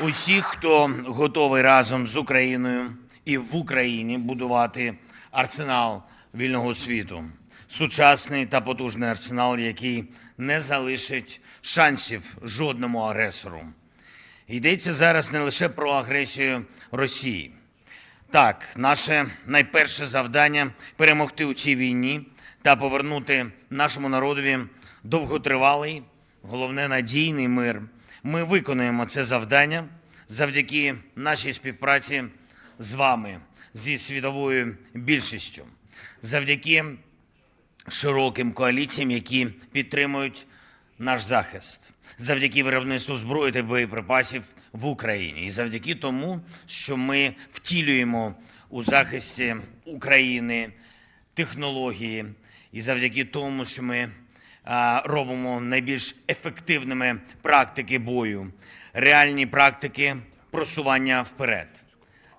усіх, хто готовий разом з Україною і в Україні будувати арсенал вільного світу, сучасний та потужний арсенал, який не залишить шансів жодному агресору. Йдеться зараз не лише про агресію Росії. Так, наше найперше завдання перемогти у цій війні та повернути нашому народові довготривалий, головне надійний мир. Ми виконуємо це завдання завдяки нашій співпраці з вами, зі світовою більшістю, завдяки широким коаліціям, які підтримують наш захист, завдяки виробництву зброї та боєприпасів в Україні, і завдяки тому, що ми втілюємо у захисті України технології, і завдяки тому, що ми робимо найбільш ефективними практики бою, реальні практики просування вперед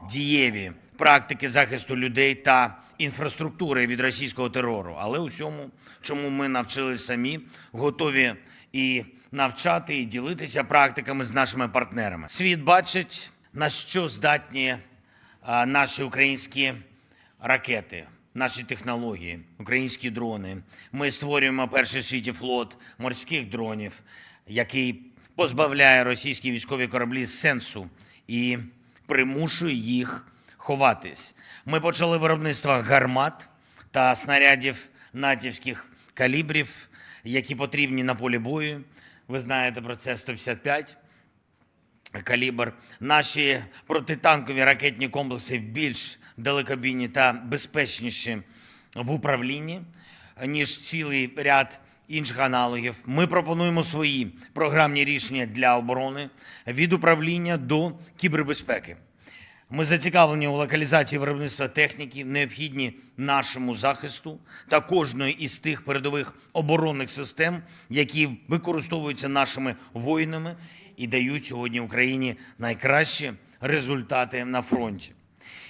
дієві практики захисту людей та інфраструктури від російського терору. Але усьому, чому ми навчились самі, готові і навчати, і ділитися практиками з нашими партнерами. Світ бачить, на що здатні наші українські ракети, наші технології, українські дрони. Ми створюємо перший в світі флот морських дронів, який позбавляє російські військові кораблі сенсу і примушує їх ховатись. Ми почали виробництво гармат та снарядів натівських калібрів, які потрібні на полі бою. Ви знаєте про це 155 калібр. Наші протитанкові ракетні комплекси більш далекобійні та безпечніші в управлінні, ніж цілий ряд інших аналогів. Ми пропонуємо свої програмні рішення для оборони від управління до кібербезпеки. Ми зацікавлені у локалізації виробництва техніки, необхідні нашому захисту та кожної із тих передових оборонних систем, які використовуються нашими воїнами і дають сьогодні Україні найкращі результати на фронті.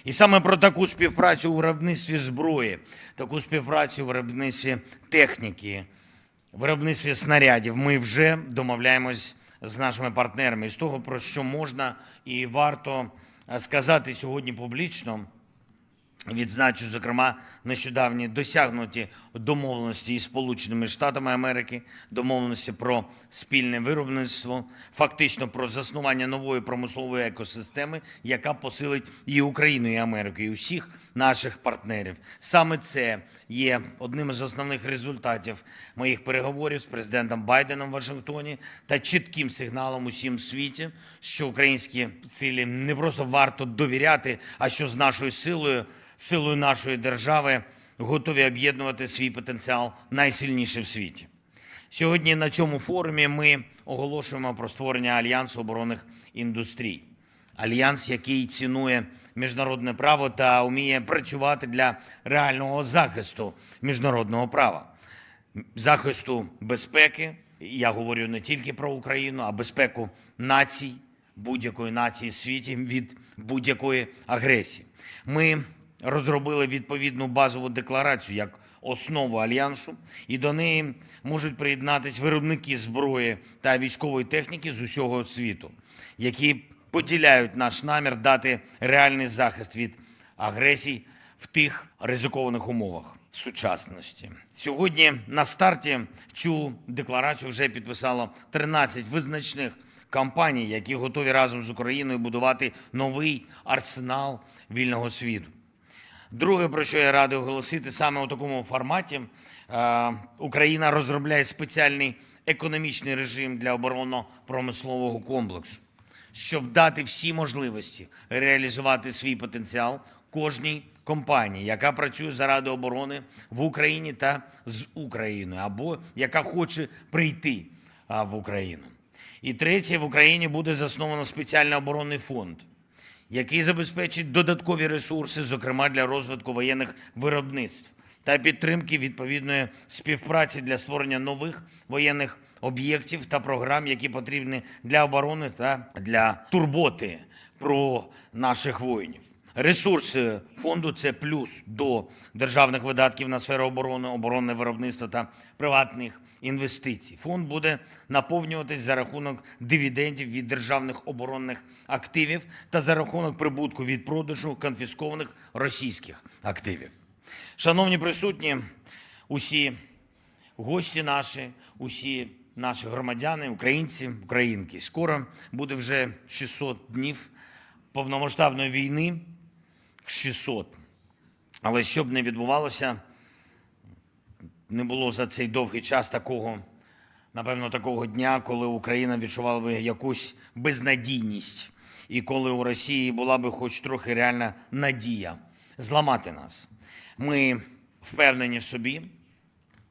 І саме про таку співпрацю у виробництві зброї, таку співпрацю у виробництві техніки, виробництві снарядів ми вже домовляємось з нашими партнерами. І з того, про що можна і варто е, сказати сьогодні публічно, Відзначу, зокрема, нещодавні досягнуті домовленості із Сполученими Штатами Америки, домовленості про спільне виробництво, фактично про заснування нової промислової екосистеми, яка посилить і Україну, і Америку, і усіх наших партнерів. Саме це є одним із основних результатів моїх переговорів з президентом Байденом в Вашингтоні та чітким сигналом усім світі, що українські силі не просто варто довіряти, а що з нашою силою силою нашої держави готові об'єднувати свій потенціал найсильніше в світі. Сьогодні на цьому форумі ми оголошуємо про створення альянсу оборонних індустрій. Альянс, який цінує міжнародне право та вміє працювати для реального захисту міжнародного права, захисту безпеки. Я говорю не тільки про Україну, а безпеку націй, будь-якої нації в світі від будь-якої агресії. Ми розробили відповідну базову декларацію як основу альянсу, і до неї можуть приєднатись виробники зброї та військової техніки з усього світу, які поділяють наш намір дати реальний захист від агресій в тих ризикованих умовах сучасності. Сьогодні на старті цю декларацію вже підписало 13 визначних компаній, які готові разом з Україною будувати новий арсенал вільного світу. Друге, про що я радий оголосити, саме у такому форматі е, Україна розробляє спеціальний економічний режим для оборонно-промислового комплексу, щоб дати всі можливості реалізувати свій потенціал кожній компанії, яка працює заради оборони в Україні та з Україною, або яка хоче прийти в Україну. І третє, в Україні буде засновано спеціальний оборонний фонд який забезпечить додаткові ресурси, зокрема для розвитку воєнних виробництв та підтримки відповідної співпраці для створення нових воєнних об'єктів та програм, які потрібні для оборони та для турботи про наших воїнів. Ресурси фонду це плюс до державних видатків на сферу оборони, оборонне виробництво та приватних інвестицій. Фонд буде наповнюватись за рахунок дивідендів від державних оборонних активів та за рахунок прибутку від продажу конфіскованих російських активів. Шановні присутні, усі гості наші, усі наші громадяни, українці, українки. Скоро буде вже 600 днів повномасштабної війни. 600. Але щоб не відбувалося, не було за цей довгий час такого, напевно, такого дня, коли Україна відчувала би якусь безнадійність, і коли у Росії була би хоч трохи реальна надія зламати нас. Ми впевнені в собі,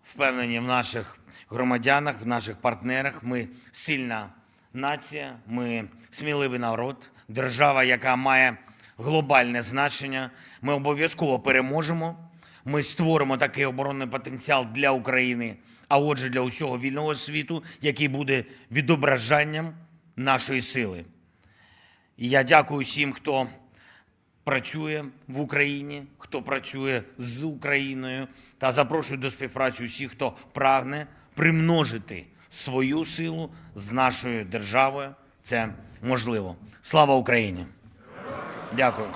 впевнені в наших громадянах, в наших партнерах. Ми сильна нація, ми сміливий народ, держава, яка має глобальне значення. Ми обов'язково переможемо. Ми створимо такий оборонний потенціал для України, а отже, для усього вільного світу, який буде відображенням нашої сили. І я дякую всім, хто працює в Україні, хто працює з Україною, та запрошую до співпраці усіх, хто прагне примножити свою силу з нашою державою. Це можливо. Слава Україні! Дякую.